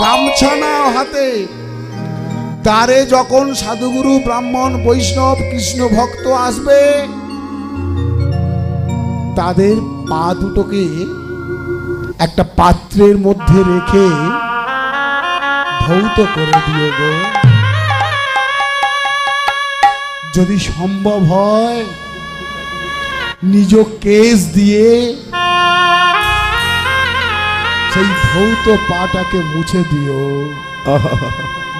গামছা নাও হাতে। দ্বারে যখন সাধুগুরু ব্রাহ্মণ, বৈষ্ণব, কৃষ্ণ ভক্ত আসবে, তাদের পা দুটোকে একটা পাত্রের মধ্যে রেখে ধৌত করে দিয়ে গো। যদি সম্ভব হয়, নিজ কেস দিয়ে সেই ধৌত পাটাকে মুছে দিও।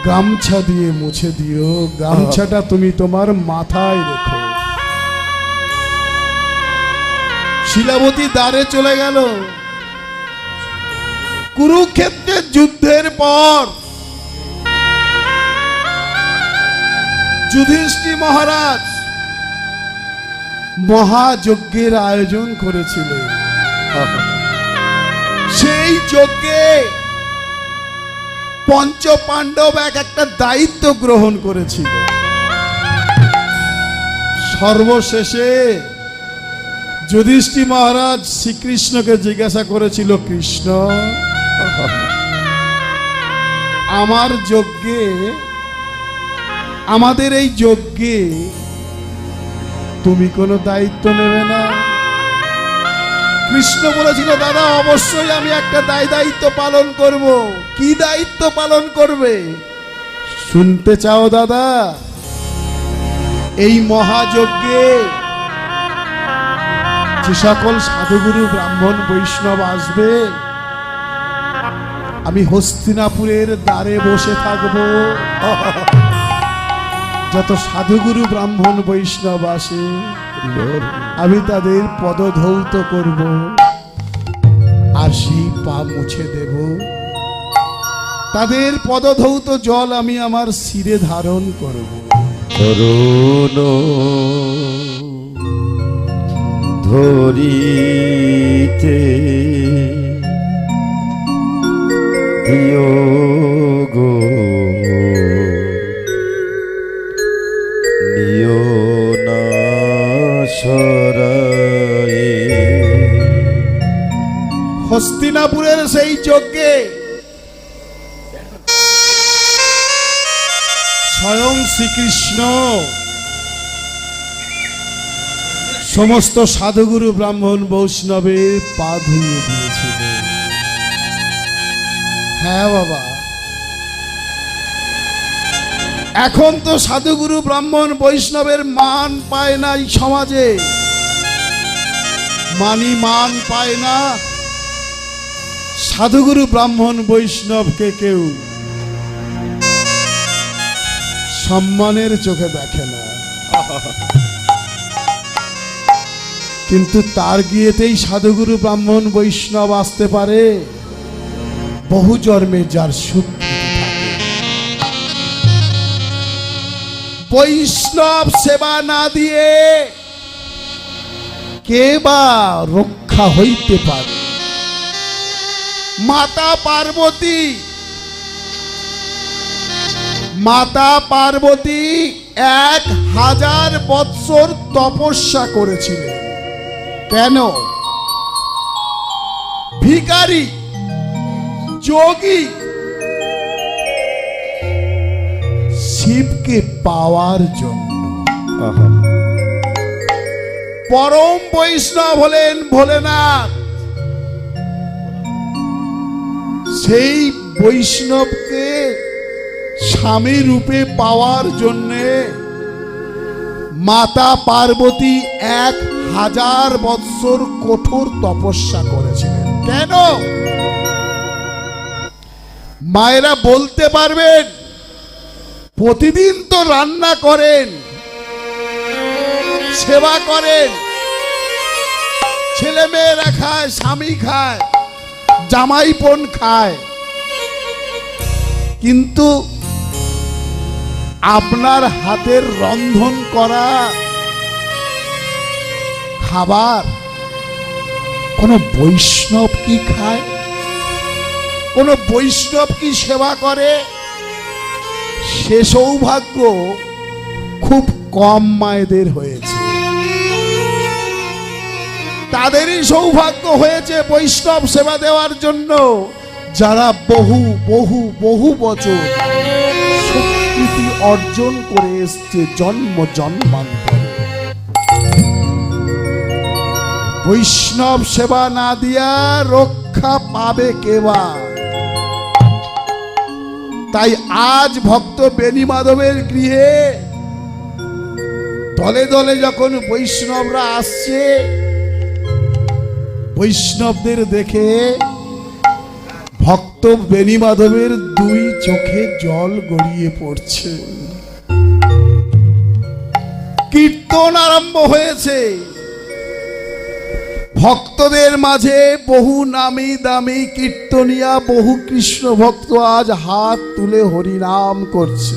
গামছা দিয়ে মুছে দিও। গামছাটা তুমি তোমার মাথায় রেখো। শিলাবতী দ্বারে চলে গেল। কুরুক্ষেত্রের যুদ্ধের পর যুধিষ্ঠির মহারাজ মহাযজ্ঞের আয়োজন করেছিলেন। সেই যজ্ঞে পঞ্চ পাণ্ডব এক একটা দায়িত্ব গ্রহণ করেছিল। সর্বশেষে যুধিষ্ঠি মহারাজ শ্রীকৃষ্ণকে জিজ্ঞাসা করেছিল, কৃষ্ণ, আমার যজ্ঞে, আমাদের এই যজ্ঞে তুমি কোনো দায়িত্ব নেবে না? কৃষ্ণ বলেছিল, দাদা, অবশ্যই আমি একটা দায় দায়িত্ব পালন করব। কি দায়িত্ব পালন করবে? শুনতে চাও, দাদা? এই মহাযজ্ঞে যে সকল সাধুগুরু ব্রাহ্মণ, বৈষ্ণব আসবে, আমি হস্তিনাপুরের দ্বারে বসে থাকব। যত সাধুগুরু ব্রাহ্মণ বৈষ্ণব আসে আমি তাদের পদধৌত করব। আসি পা মুছে দেব। তাদের পদধৌত জল আমি আমার শিরে ধারণ করব। ধরিতে দিও হস্তিনাপুরের সেই যজ্ঞে স্বয়ং শ্রীকৃষ্ণ, সমস্ত সাধুগুরু ব্রাহ্মণ বৈষ্ণবের পা ধুয়ে দিয়েছিলেন। হ্যাঁ বাবা। এখন তো সাধুগুরু ব্রাহ্মণ বৈষ্ণবের মান পায় নাই সমাজে। মানি মান পায় না। সাধুগুরু ব্রাহ্মণ বৈষ্ণবকে কেউ সম্মানের চোখে দেখে না। কিন্তু তার গিয়েতেই সাধুগুরু ব্রাহ্মণ বৈষ্ণব আসতে পারে। বহু জন্মে যার সুখ বৈষ্ণব সেবা না দিয়ে কে বা রক্ষা হইতে পারে? মাতা পার্বতী। মাতা পার্বতী এক হাজার বৎসর তপস্যা করেছিলেন। কেন? ভিখারি, যোগী। শিবকে পাওয়ার জন্য। পরম বৈষ্ণব হলেন ভোলেনাথ। সেই বৈষ্ণবকে স্বামী রূপে পাওয়ার জন্যে মাতা পার্বতী এক হাজার বৎসর কঠোর তপস্যা করেছিলেন। কেন? মায়েরা বলতে পারবেন, প্রতিদিন তো রান্না করেন। সেবা করেন। ছেলে মেয়েরা খায়, স্বামী খায়, জামাই বোন খায়। কিন্তু আপনার হাতের রন্ধন করা খাবার কোন বৈষ্ণব কি খায়? কোন বৈষ্ণব কি সেবা করে? সে সৌভাগ্য খুব কম মায়েদের হয়েছে। তাদেরই সৌভাগ্য হয়েছে বৈষ্ণব সেবা দেওয়ার জন্য। যারা বহু বহু বহু বছর স্বীকৃতি অর্জন করে এসছে জন্ম জন্মান্তরে। বৈষ্ণব সেবা না দিয়া রক্ষা পাবে কেবা তাই আজ ভক্ত বেণী মাধবের গৃহে দলে দলে যখন বৈষ্ণবরা আসছে বৈষ্ণবদের দেখে ভক্ত বেণী মাধবের দুই চোখে জল গড়িয়ে পড়ছে। কীর্তন আরম্ভ হয়েছে। ভক্তদের মাঝে বহু নামি দামি কীর্তনিয়া, বহু কৃষ্ণ ভক্ত আজ হাত তুলে হরিনাম করছে।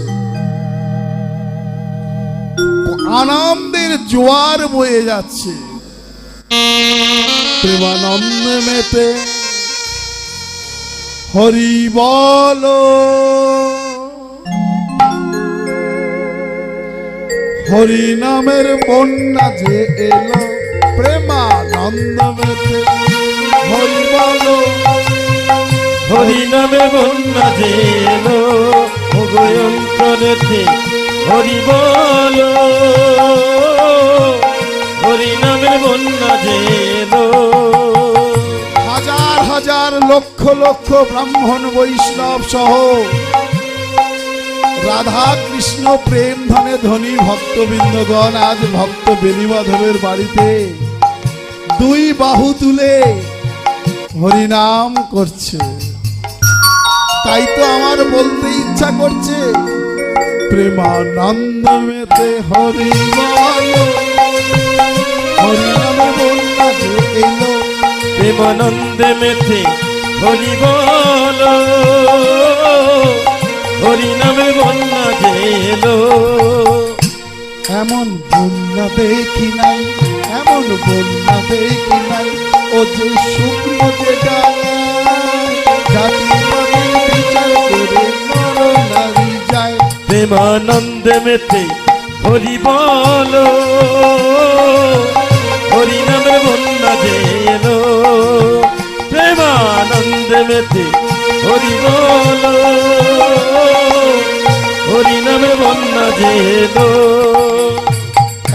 আনন্দের জোয়ার বয়ে যাচ্ছে। প্রেমানন্দ মেতে হরি বল। হরি নামের বন্যা যে এলো প্রেমানন্দ মেতে হরি বল। হরি নামে বন্যা যে এলো অন্তরেতে হরি বল। যে হাজার হাজার লক্ষ লক্ষ ব্রাহ্মণ বৈষ্ণব সহ রাধা কৃষ্ণ প্রেম ধনে ধনী ভক্তবৃন্দগণ আজ ভক্ত বেণীমাধবের বাড়িতে দুই বাহু তুলে হরিনাম করছে। তাই তো আমার বলতে ইচ্ছা করছে প্রেমানন্দ মেতে হরি প্রেমানন্দে মেতে হরি বল হরি নামে বন্যা এলো এমন বন্যা দেখি নাই এমন বন্যা দেখি নাই ও যে শুকনো যে প্রেমানন্দে মেতে হরি বল, হরি নামে বন্যা যে এলো। প্রেমানন্দে মেতে হরি বল, হরি নামে বন্যা যে এলো।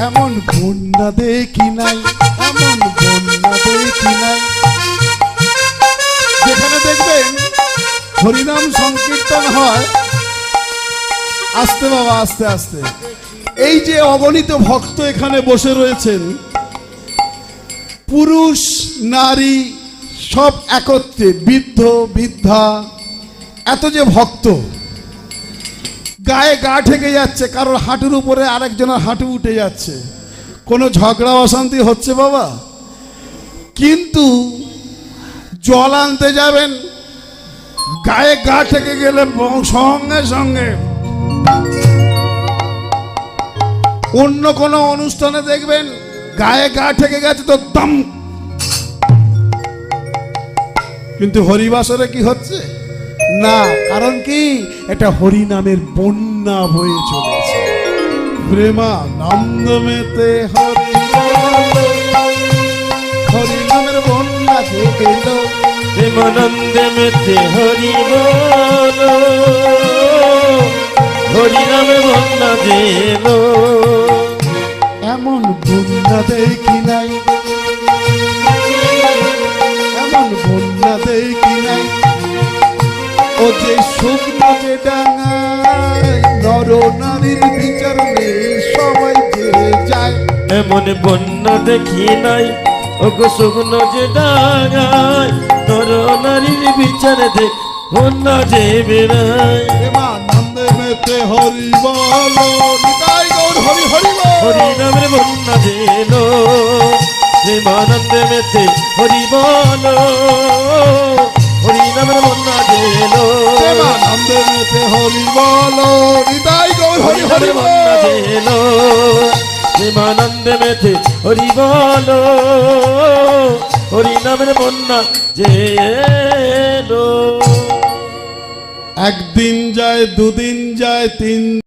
এমন বন্যা দেখি নাই, এমন বন্যা দেখি নাই। যেখানে দেখবেন হরিনাম সংকীর্তন হয়, আস্তে বাবা, আস্তে আস্তে। এই যে অগণিত ভক্ত এখানে বসে রয়েছেন, পুরুষ, নারী, সব একত্রে, বৃদ্ধ, বৃদ্ধা, এত যে ভক্ত, গায়ে গা ঠেকে যাচ্ছে, কারোর হাঁটুর উপরে আরেকজনের হাঁটু উঠে যাচ্ছে। কোনো ঝগড়া, অশান্তি হচ্ছে বাবা? কিন্তু জল আনতে যাবেন, গায়ে গা ঠেকে গেলে সঙ্গে সঙ্গে অন্য কোনো অনুষ্ঠানে দেখবেন গায়ে গা ঠেকে গেছে তো দম। কিন্তু হরিবাসরে কি হচ্ছে? না, কারণ কি? এটা হরি নামের বন্যা হয়ে চলেছে। প্রেমানন্দ মেতে হরি হরি নামের বন্যা এলো। প্রেমানন্দে মেতে হরি বল হরি নামে বন্যা যে এলো এমন বন্যা দেখি নাই। এমন বন্যা দেখি নাই। ও যে শুকনো যে ডাঙায় নর নারীর বিচার নেই সবাই যে যায়। এমন বন্যা দেখি নাই ওগো শুকনো যে ডাঙায় নর নারীর বিচারে দেখ বন্যা যে বেড়ায় প্রেমানন্দে মেতে হরি বল নিতাই গৌর হরি হরি হরি নামের বন্যা এলো প্রেমানন্দে মেতে হরি বল। হরি নামের বন্যা এলো প্রেমানন্দে মেতে হরি বল নিতাই গৌর হরি হরি বন্যা এলো প্রেমানন্দে মেতে হরি বল। হরি নামের বন্যা যে এলো একদিন যায় দুদিন যায় তিন